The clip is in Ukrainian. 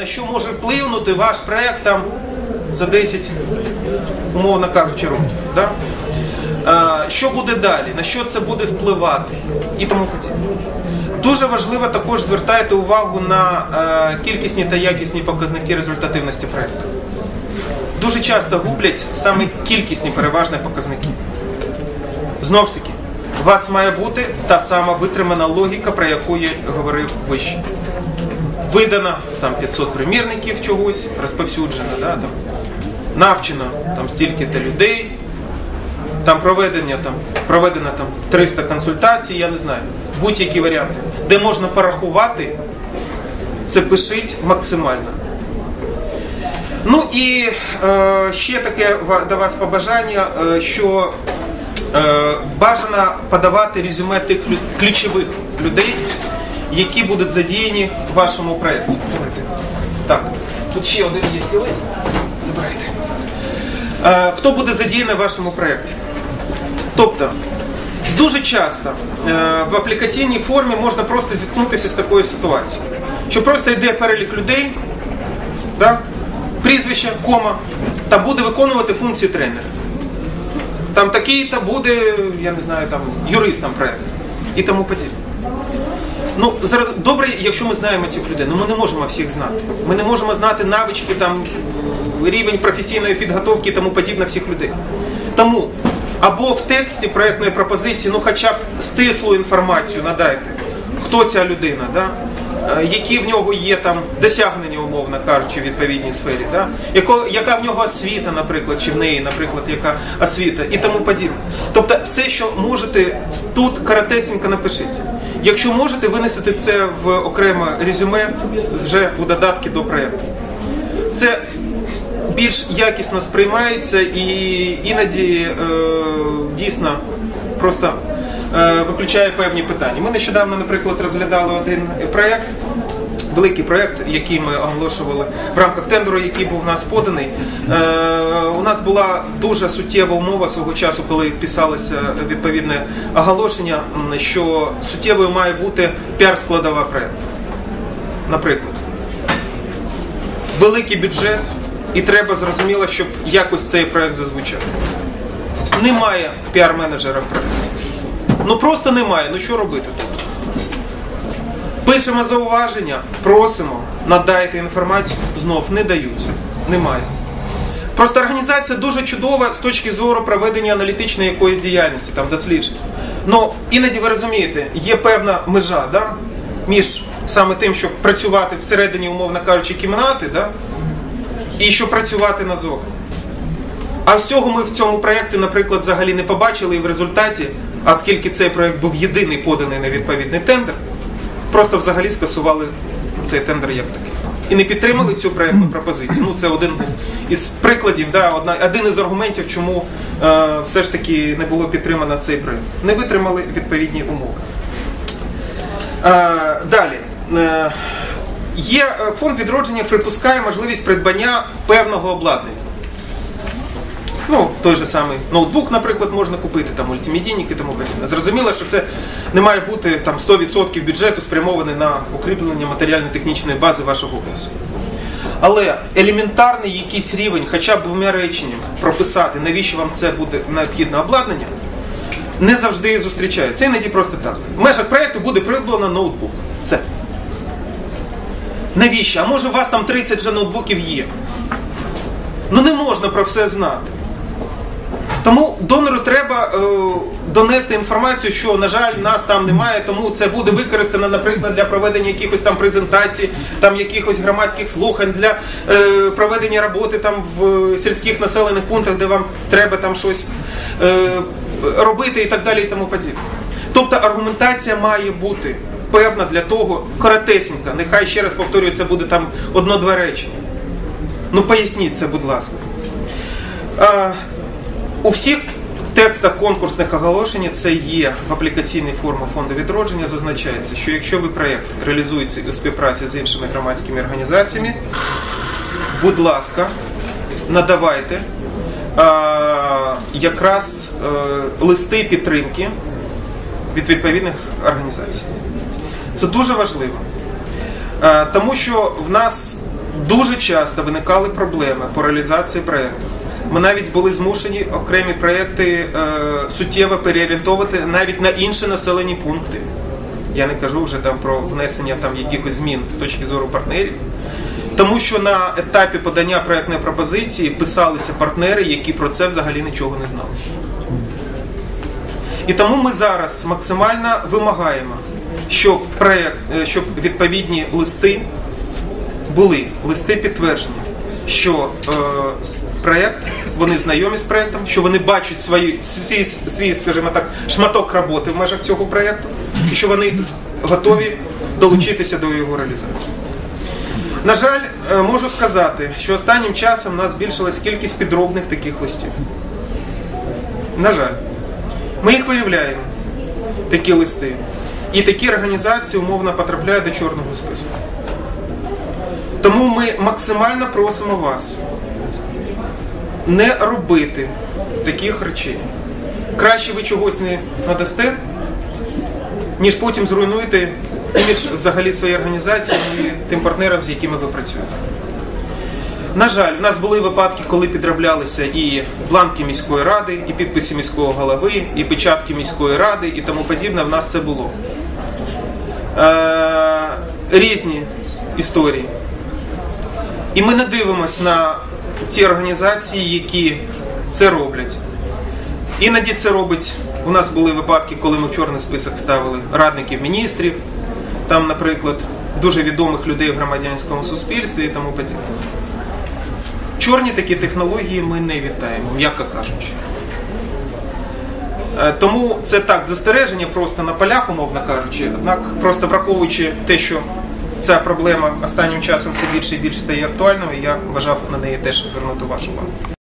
На що може впливнути ваш проект там за 10, умовно кажучи, років? Да? Що буде далі? На що це буде впливати? І тому подібне. Дуже важливо також звертайте увагу на е, кількісні та якісні показники результативності проекту. Дуже часто гублять саме кількісні переважні показники. Знову ж таки, у вас має бути та сама витримана логіка, про яку я говорив вище видано там 500 примірників чогось, розповсюджено, да, там, навчено там стільки-то людей, там проведення там, проведено там 300 консультацій, я не знаю, будь-які варіанти, де можна порахувати, це пишіть максимально. Ну і е, ще таке до вас побажання, е, що е, бажано подавати резюме тих ключових людей, які будуть задіяні в вашому проєкті. Так, тут ще один є стілець. Забирайте. Е, хто буде задіяний в вашому проєкті? Тобто, дуже часто е, в аплікаційній формі можна просто зіткнутися з такою ситуацією, що просто йде перелік людей, да? прізвище, кома, та буде виконувати функцію тренера. Там такий-то буде, я не знаю, там юристом проєкту і тому подібне. Ну, зараз добре, якщо ми знаємо цих людей, але ми не можемо всіх знати. Ми не можемо знати навички, там, рівень професійної підготовки і тому подібне всіх людей. Тому або в тексті проєктної пропозиції, ну хоча б стислу інформацію надайте, хто ця людина, да? е, які в нього є там досягнення, умовно кажучи, в відповідній сфері, да? Яко, яка в нього освіта, наприклад, чи в неї, наприклад, яка освіта і тому подібне. Тобто все, що можете, тут коротесенько напишіть. Якщо можете, винесете це в окреме резюме вже у додатки до проєкту. Це більш якісно сприймається і іноді е, дійсно просто е, виключає певні питання. Ми нещодавно, наприклад, розглядали один проєкт, великий проєкт, який ми оголошували в рамках тендеру, який був у нас поданий. Е, у нас була дуже суттєва умова свого часу, коли писалося відповідне оголошення, що суттєвою має бути піар-складова проєкту. Наприклад, великий бюджет, і треба зрозуміло, щоб якось цей проєкт зазвучав. Немає піар-менеджера в проєкті. Ну просто немає. Ну що робити тут? Пишемо зауваження, просимо, надайте інформацію, знов не дають. Немає. Просто організація дуже чудова з точки зору проведення аналітичної якоїсь діяльності, там досліджень. Ну іноді ви розумієте, є певна межа да, між саме тим, щоб працювати всередині, умовно кажучи, кімнати, да, і щоб працювати назовні. А всього ми в цьому проєкті, наприклад, взагалі не побачили, і в результаті, оскільки цей проєкт був єдиний поданий на відповідний тендер, просто взагалі скасували цей тендер як такий. І не підтримали цю пропозицію. Ну, це один із прикладів, да, одна, один із аргументів, чому е, все ж таки не було підтримано цей проєкт. Не витримали відповідні умови. Е, далі. Е, є е, фонд відродження припускає можливість придбання певного обладнання. Ну, той же самий ноутбук, наприклад, можна купити, там мультимедійник і тому подібне. Зрозуміло, що це не має бути там 100% бюджету спрямований на укріплення матеріально-технічної бази вашого офісу. Але елементарний якийсь рівень, хоча б двома реченнями прописати, навіщо вам це буде необхідне обладнання, не завжди зустрічається. Іноді просто так. В межах проєкту буде придбано ноутбук. Все. Навіщо? А може у вас там 30 вже ноутбуків є? Ну не можна про все знати. Тому донору треба е, донести інформацію, що, на жаль, нас там немає, тому це буде використано, наприклад, для проведення якихось там презентацій, там якихось громадських слухань, для е, проведення роботи там в сільських населених пунктах, де вам треба там щось е, робити і так далі, і тому подібне. Тобто аргументація має бути певна для того, коротесенька. Нехай ще раз повторюю, це буде там одно-два речення. Ну поясніть це, будь ласка. У всіх текстах конкурсних оголошень це є в аплікаційній формі фонду відродження. Зазначається, що якщо ви проєкт реалізуєте у співпраці з іншими громадськими організаціями, будь ласка, надавайте е, якраз е, листи підтримки від відповідних організацій. Це дуже важливо. Е, Тому що в нас дуже часто виникали проблеми по реалізації проєкту. Ми навіть були змушені окремі проєкти е, суттєво переорієнтовувати навіть на інші населені пункти. Я не кажу вже там про внесення там якихось змін з точки зору партнерів. Тому що на етапі подання проєктної пропозиції писалися партнери, які про це взагалі нічого не знали. І тому ми зараз максимально вимагаємо, щоб проект, е, щоб відповідні листи були листи підтвердження, що е, проект, вони знайомі з проектом, що вони бачать свої, свій, свій, скажімо так, шматок роботи в межах цього проекту, і що вони готові долучитися до його реалізації. На жаль, е, можу сказати, що останнім часом у нас збільшилась кількість підробних таких листів. На жаль, ми їх виявляємо, такі листи. І такі організації умовно потрапляють до чорного списку. Тому ми максимально просимо вас не робити таких речей. Краще ви чогось не надасте, ніж потім зруйнуєте імідж взагалі своєї організації і тим партнерам, з якими ви працюєте. На жаль, в нас були випадки, коли підроблялися і бланки міської ради, і підписи міського голови, і печатки міської ради, і тому подібне. В нас це було. Е, різні історії. І ми не дивимося на ті організації, які це роблять. Іноді це робить. У нас були випадки, коли ми в чорний список ставили радників міністрів, там, наприклад, дуже відомих людей в громадянському суспільстві і тому подібне. Чорні такі технології ми не вітаємо, м'яко кажучи. Е, Тому це так, застереження просто на полях, умовно кажучи. Однак, просто враховуючи те, що ця проблема останнім часом все більше і більше стає актуальною, я вважав на неї теж звернути вашу увагу.